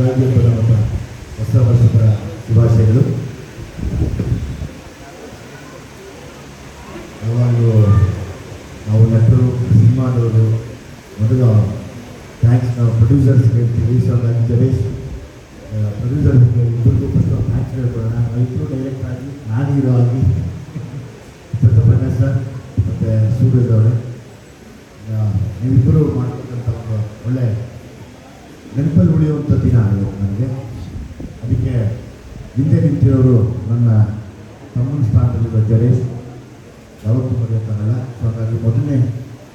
ಮತ್ತು ಹೊಸ ವರ್ಷದ ಶುಭಾಶಯಗಳು. ಯಾವಾಗಲೂ ನಾವು ನಟರು, ಸಿನಿಮಾದವರು, ಮೊದಲು ಥ್ಯಾಂಕ್ಸ್ ನಾವು ಪ್ರೊಡ್ಯೂಸರ್ಸ್ ಹೇಳ್ತೀವಿ. ಸೊ ಹಾಗಾಗಿ ಜವೇಶ್ ಪ್ರೊಡ್ಯೂಸರ್ಸ್ ಇಬ್ಬರಿಗೂ ಫಸ್ಟ್ ಥ್ಯಾಂಕ್ಸ್ ಹೇಳ್ಕೊಳ್ಳೋಣ. ಇಬ್ಬರು ಡೈರೆಕ್ಟ್ ಆಗಿ, ನಾನು ಹೀರೋ ಆಗಿ ಸತ್ಯಪ್ರಜ್ಞ ಸರ್ ಮತ್ತು ಸೂರ್ಯದವರೇ ನೀವಿಬ್ಬರು ಮಾಡ್ತಕ್ಕಂಥ ಒಂದು ಒಳ್ಳೆ ನೆನಪಲ್ಲಿ ಉಳಿಯುವಂಥ ದಿನ ಇದು ನನಗೆ. ಅದಕ್ಕೆ ಹಿಂದೆ ನಿಂತಿರೋರು ನನ್ನ ತಮ್ಮನ ಸ್ಥಾನದಲ್ಲಿರುವ ಜರೇಶ್ ಯಾವತ್ತೂ ಮರೆಯೋಕ್ಕಾಗಲ್ಲ ಸೊ ಹಾಗಾಗಿ ಮೊದಲನೇ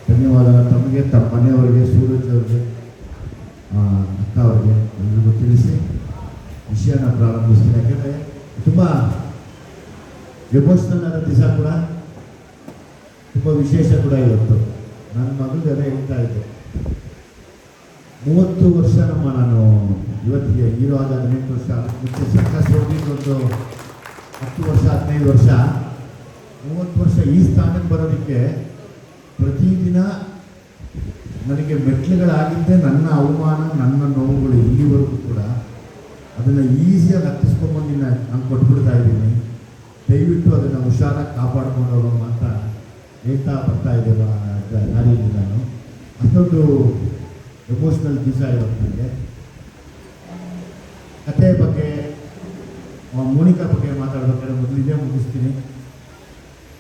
ಧನ್ಯವಾದ ತಮಗೆ, ತಮ್ಮ ಮನೆಯವರಿಗೆ, ಸೂರಜ್ ಅವರಿಗೆ ಅಕ್ಕ ಅವರಿಗೆ ಎಲ್ರಿಗೂ ತಿಳಿಸಿ ವಿಷಯನ ಪ್ರಾರಂಭಿಸ್ತೀನಿ. ಯಾಕೆಂದರೆ ತುಂಬ ಎಮೋಷ್ನಲ್ ಆದ ದಿವಸ ಕೂಡ, ತುಂಬ ವಿಶೇಷ ಕೂಡ ಇವತ್ತು. ನನ್ನ ಮಗಳು ಅದೇ ಹೇಳ್ತಾ ಇದ್ದೆ. ಮೂವತ್ತು ವರ್ಷ ನಮ್ಮ ನಾನು ಇವತ್ತಿಗೆ ಹೀರೋ ಆದ ಹದಿನೆಂಟು ವರ್ಷ, ಮತ್ತು ಸರ್ಕಸ್ ಹೊಡೆದಿದ್ದು ಒಂದು ಹತ್ತು ವರ್ಷ, ಹದಿನೈದು ವರ್ಷ. ಮೂವತ್ತು ವರ್ಷ ಈ ಸ್ಥಾನಕ್ಕೆ ಬರೋದಕ್ಕೆ ಪ್ರತಿದಿನ ನನಗೆ ಮೆಟ್ಲುಗಳಾಗಿದ್ದೇ ನನ್ನ ಅವಮಾನ, ನನ್ನ ನೋವುಗಳು ಇಲ್ಲಿವರೆಗೂ ಕೂಡ ಅದನ್ನು ಈಸಿಯಾಗಿ ಹತ್ತಿಸ್ಕೊಂಬಂದು ನಾನು ಕೊಟ್ಬಿಡ್ತಾ ಇದ್ದೀನಿ. ದಯವಿಟ್ಟು ಅದನ್ನು ಹುಷಾರಾಗಿ ಕಾಪಾಡ್ಕೊಂಡು ಹೋಗೋಣ ಅಂತ ಹೇಳ್ತಾ ಬರ್ತಾ ಇದ್ದೇವೆ ನಾನು. ಅಷ್ಟೊಂದು ಎಮೋಷ್ನಲ್ ಡಿಸೈರ್ ನನಗೆ ಕತೆ ಬಗ್ಗೆ ಮೋನಿಕಾ ಬಗ್ಗೆ ಮಾತಾಡ್ಬೇಕಾದ್ರೆ ಇದೇ ಮುಗಿಸ್ತೀನಿ.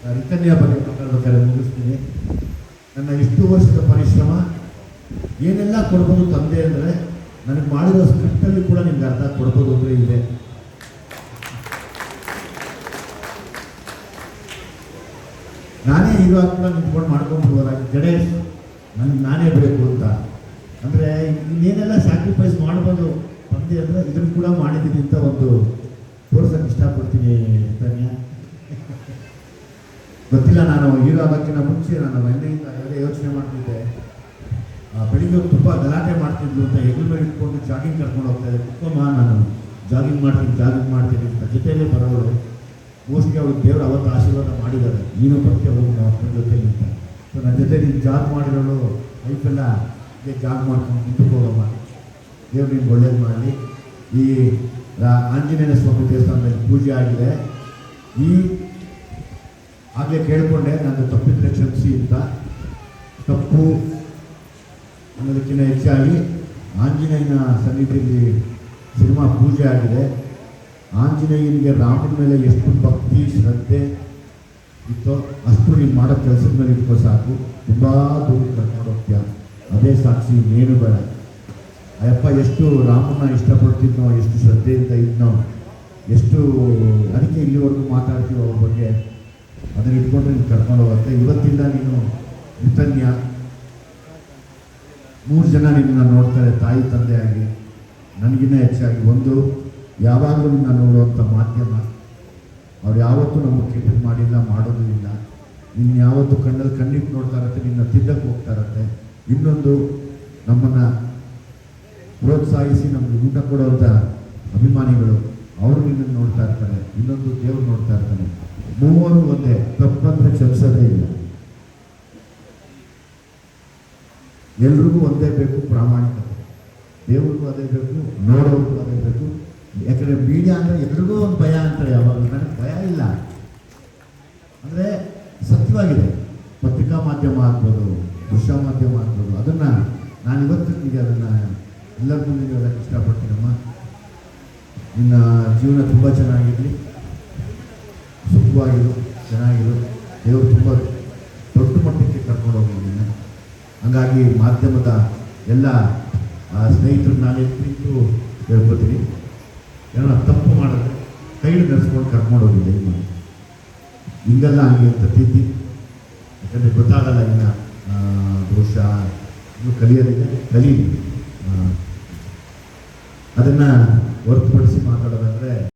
ಆ, ರಿತನ್ಯ ಬಗ್ಗೆ ಮಾತಾಡ್ಬೇಕಾದ್ರೆ ಮುಗಿಸ್ತೀನಿ. ನನ್ನ ಇಷ್ಟು ವರ್ಷದ ಪರಿಶ್ರಮ ಏನೆಲ್ಲ ಕೊಡ್ಬೋದು ತಂದೆ ಅಂದರೆ ನನಗೆ ಮಾಡಿರೋ ಸ್ಕ್ರಿಪ್ಟಲ್ಲಿ ಕೂಡ ನಿಮ್ಗೆ ಅರ್ಥ ಕೊಡ್ಬೋದು ಅಂದರೆ ಇದೆ. ನಾನೇ ಹೀರೋ ಕೂಡ ನಿಂತ್ಕೊಂಡು ಮಾಡ್ಕೊಂಡ್ಬಿಡ್ಬೋದಾಗಿ ಗಣೇಶ್ ನನಗೆ ನಾನೇ ಬೇಕು ಅಂತ. ಅಂದರೆ ಇನ್ನೇನೆಲ್ಲ ಸ್ಯಾಕ್ರಿಫೈಸ್ ಮಾಡ್ಬೋದು? ಪಂದ್ಯ ಅಂದರೆ ಇದನ್ನು ಕೂಡ ಮಾಡಿದ್ದೀನಿ ಅಂತ ಒಂದು ತೋರ್ಸೋಕ್ಕೆ ಇಷ್ಟಪಡ್ತೀನಿ ಧನ್ಯ. ಗೊತ್ತಿಲ್ಲ ನಾನು ಹೀರೋ ಆಗೋಕ್ಕಿಂತ ಮುಂಚೆ ನಾನು ಮನೆಯಿಂದ ಎಲ್ಲ ಯೋಚನೆ ಮಾಡ್ತಿದ್ದೆ. ಆ, ಬೆಳಿಗ್ಗೆ ತುಂಬ ಗಲಾಟೆ ಮಾಡ್ತಿದ್ಲು ಅಂತ ಹೆಗಲ ಮೇಲೆ ಇಟ್ಕೊಂಡು ಜಾಗಿಂಗ್ ಕರ್ಕೊಂಡು ಹೋಗ್ತಾ ಇದ್ದೆ. ಕುಕ್ಕಮ್ಮ ನಾನು ಜಾಗಿಂಗ್ ಮಾಡ್ತೀನಿ ಜಾಗಿಂಗ್ ಮಾಡ್ತೀನಿ ಅಂತ ಜೊತೆಯಲ್ಲೇ ಬರೋರು ಮೋಸ್ಟ್ಲಿ ಅವ್ರಿಗೆ ದೇವರು ಅವತ್ತು ಆಶೀರ್ವಾದ ಮಾಡಿದ್ದಾರೆ. ನೀನು ಬರ್ತೀಯ ಹೋಗಿ ನಾವು ಜೊತೆಯಲ್ಲಿ ಅಂತ. ಸೊ ನನ್ನ ಜೊತೆ ನೀನು ಜಾಗ್ ಮಾಡಿರೋಳು. ಲೈಫೆಲ್ಲ ಜಾಗ್ ಮಾಡ್ಕೊಂಡು ಹೋಗಮ್ಮ ದೇವ್ರು ನಿಮ್ಗೆ ಒಳ್ಳೇದು ಮಾಡಲಿ. ಈ ಆಂಜನೇಯ ಸ್ವಾಮಿ ದೇವಸ್ಥಾನದಲ್ಲಿ ಪೂಜೆ ಆಗಿದೆ. ಈ ಆಗಲೇ ಕೇಳಿಕೊಂಡೆ ನಾನು ತಪ್ಪಿದ್ರೆ ಕ್ಷಮಿಸಿ ಅಂತ. ತಪ್ಪು ಅನ್ನೋದಕ್ಕಿಂತ ಹೆಚ್ಚಾಗಿ ಆಂಜನೇಯನ ಸನ್ನಿಧಿಯಲ್ಲಿ ಸಿನಿಮಾ ಪೂಜೆ ಆಗಿದೆ. ಆಂಜನೇಯನಿಗೆ ರಾಮನ ಮೇಲೆ ಎಷ್ಟು ಭಕ್ತಿ, ಶ್ರದ್ಧೆ ಇತ್ತೋ ಅಷ್ಟು ನೀವು ಮಾಡೋ ಕೆಲಸದ ಮೇಲೆ ಇಟ್ಕೋ ಸಾಕು. ತುಂಬ ದೂರ ಕರ್ಕೊಂಡು ಹೋಗ್ತೀಯ ಅದೇ ಸಾಕ್ಷಿ ಇನ್ನೇನು ಬೇಡ. ಅಯ್ಯಪ್ಪ, ಎಷ್ಟು ರಾಮನ ಇಷ್ಟಪಡ್ತಿದ್ನೋ, ಎಷ್ಟು ಶ್ರದ್ಧೆಯಿಂದ ಇದ್ನೋ, ಎಷ್ಟು ಅದಕ್ಕೆ ಇಲ್ಲಿವರೆಗೂ ಮಾತಾಡ್ತೀವೋ ಅವ್ರ ಬಗ್ಗೆ, ಅದನ್ನ ಇಟ್ಕೊಂಡು ನೀನು ಕರ್ಕೊಂಡು ಹೋಗುತ್ತೆ. ಇವತ್ತಿಂದ ನೀನು ವಿತನ್ಯ ಮೂರು ಜನ ನಿನ್ನ ನೋಡ್ತಾರೆ, ತಾಯಿ, ತಂದೆ ಆಗಿ. ನನಗಿನ್ನ ಹೆಚ್ಚಾಗಿ ಒಂದು. ಯಾವಾಗಲೂ ನಿನ್ನ ನೋಡುವಂಥ ಮಾಧ್ಯಮ. ಅವ್ರು ಯಾವತ್ತೂ ನಮಗೆ ಕೆಟ್ಟದ್ದು ಮಾಡಿಲ್ಲ, ಮಾಡೋದು ಇಲ್ಲ. ನಿನ್ನ ಯಾವತ್ತೂ ಕಣ್ಣಲ್ಲಿ ಕಣ್ಣಿಟ್ಟು ನೋಡ್ತಾ ಇರತ್ತೆ, ನಿನ್ನ ತಿದ್ದಕ್ಕೆ ಹೋಗ್ತಾ ಇರತ್ತೆ. ಇನ್ನೊಂದು ನಮ್ಮನ್ನು ಪ್ರೋತ್ಸಾಹಿಸಿ ನಮಗೆ ಊಟ ಕೊಡುವಂಥ ಅಭಿಮಾನಿಗಳು, ಅವರು ನಿನ್ನನ್ನು ನೋಡ್ತಾ ಇರ್ತಾರೆ, ಇನ್ನೊಂದು ದೇವರು ನೋಡ್ತಾ ಇರ್ತಾನೆ. ಮೂವರು ಒಂದೇ, ತಪ್ಪಂದ್ರೆ ಕ್ಷಮಿಸೋದೇ ಇಲ್ಲ. ಎಲ್ರಿಗೂ ಒಂದೇ ಬೇಕು ಪ್ರಾಮಾಣಿಕತೆ. ದೇವ್ರಿಗೂ ಅದೇ ಬೇಕು, ನೋಡೋರಿಗೂ ಅದೇ ಬೇಕು. ಯಾಕಂದರೆ ಮೀಡಿಯಾ ಅಂದರೆ ಎಲ್ರಿಗೂ ಒಂದು ಭಯ ಅಂತಾರೆ, ಯಾವಾಗ ನನಗೆ ಭಯ ಇಲ್ಲ. ಅಂದರೆ ಸತ್ಯವಾಗಿದೆ. ಪತ್ರಿಕಾ ಮಾಧ್ಯಮ ಆಗ್ಬೋದು ದೃಶ್ಯ ಮಾಧ್ಯಮ ಅಂತದ್ದು ಅದನ್ನು ನಾನು ಈಗ ಅದನ್ನು ಎಲ್ಲರ ಮುಂದೆ ಹೇಳೋಕ್ಕೆ ಇಷ್ಟಪಡ್ತೀನಮ್ಮ. ನಿನ್ನ ಜೀವನ ತುಂಬ ಚೆನ್ನಾಗಿರಲಿ. ಸುಖವಾಗಿರು, ಚೆನ್ನಾಗಿರು. ದೇವರು ತುಂಬ ದೊಡ್ಡ ಮಟ್ಟಕ್ಕೆ ಕರ್ಕೊಂಡು ಹೋಗಿದ್ದೀನಿ ಹಾಗಾಗಿ ಮಾಧ್ಯಮದ ಎಲ್ಲ ಸ್ನೇಹಿತರು ನಾನು ಎತ್ತಿಟ್ಟು ಹೇಳ್ಕೊತೀನಿ. ಏನೋ ತಪ್ಪು ಮಾಡಿದ್ರೆ ಕೈ ನಡೆಸ್ಕೊಂಡು ಕರ್ಕೊಂಡು ಹೋಗಿದ್ದೆ ಹಿಂಗೆಲ್ಲ ಹಂಗೆ ಅಂತ ತಿದ್ದಿ ಯಾಕಂದರೆ ಗೊತ್ತಾಗಲ್ಲ ಇನ್ನು ಬಹುಶಃ ಇನ್ನು ಕಲಿಯೋದಿದೆ ಕಲೀಲಿ. ಅದನ್ನು ಹೊರತುಪಡಿಸಿ ಮಾತಾಡೋ